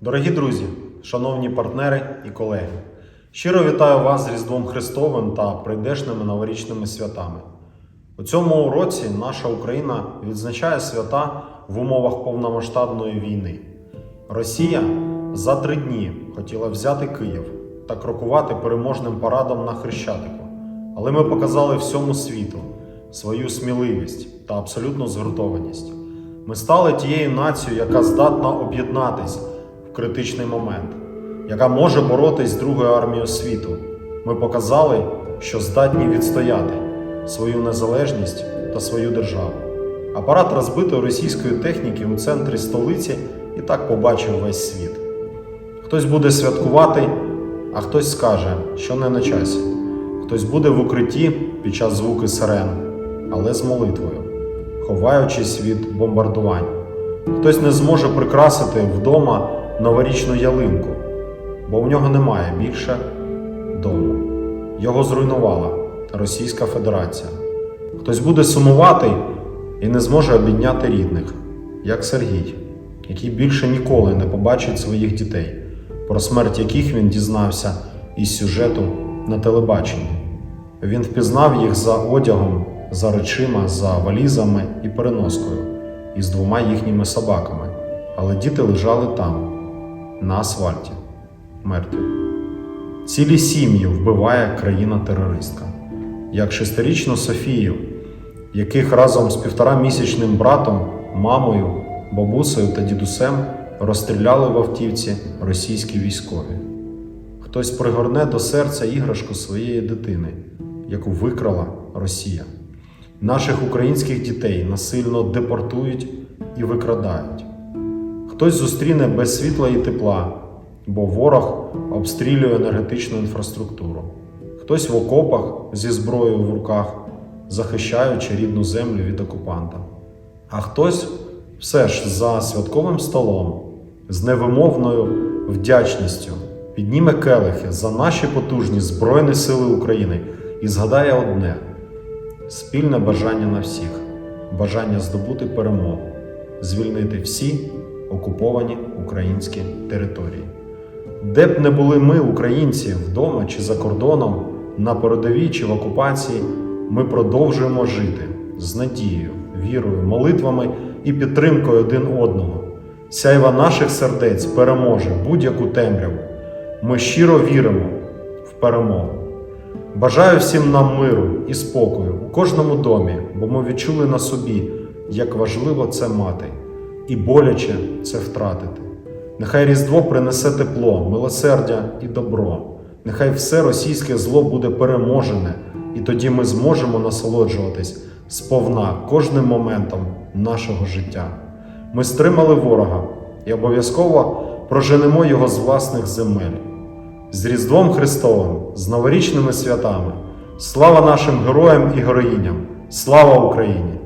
Дорогі друзі, шановні партнери і колеги, щиро вітаю вас з Різдвом Христовим та прийдешними новорічними святами. У цьому році наша Україна відзначає свята в умовах повномасштабної війни. Росія за три дні хотіла взяти Київ та крокувати переможним парадом на Хрещатику. Але ми показали всьому світу свою сміливість та абсолютну згуртованість. Ми стали тією нацією, яка здатна об'єднатись критичний момент, яка може боротись з Другою армією світу. Ми показали, що здатні відстояти свою незалежність та свою державу. Апарат розбитої російської техніки у центрі столиці і так побачив весь світ. Хтось буде святкувати, а хтось скаже, що не на часі. Хтось буде в укритті під час звуки сирен, але з молитвою, ховаючись від бомбардувань. Хтось не зможе прикрасити вдома новорічну ялинку, бо в нього немає більше дому. Його зруйнувала Російська Федерація. Хтось буде сумувати і не зможе обідняти рідних, як Сергій, який більше ніколи не побачить своїх дітей, про смерть яких він дізнався із сюжету на телебаченні. Він впізнав їх за одягом, за речима, за валізами і переноскою, і з двома їхніми собаками. Але діти лежали там, на асфальті, мертві. Цілі сім'ї вбиває країна-терористка, як шестирічну Софію, яких разом з півторамісячним братом, мамою, бабусею та дідусем розстріляли в автівці російські військові. Хтось пригорне до серця іграшку своєї дитини, яку викрала Росія. Наших українських дітей насильно депортують і викрадають. Хтось зустріне без світла і тепла, бо ворог обстрілює енергетичну інфраструктуру. Хтось в окопах зі зброєю в руках, захищаючи рідну землю від окупанта. А хтось все ж за святковим столом з невимовною вдячністю підніме келихи за наші потужні Збройні Сили України і згадає одне спільне бажання на всіх, бажання здобути перемогу, звільнити всі окуповані українські території. Де б не були ми, українці, вдома чи за кордоном, на передовій чи в окупації, ми продовжуємо жити з надією, вірою, молитвами і підтримкою один одного. Сяйва наших сердець переможе будь-яку темряву. Ми щиро віримо в перемогу. Бажаю всім нам миру і спокою у кожному домі, бо ми відчули на собі, як важливо це мати, і боляче це втратити. Нехай Різдво принесе тепло, милосердя і добро. Нехай все російське зло буде переможене, і тоді ми зможемо насолоджуватись сповна кожним моментом нашого життя. Ми стримали ворога і обов'язково проженемо його з власних земель. З Різдвом Христовим, з новорічними святами. Слава нашим героям і героїням! Слава Україні!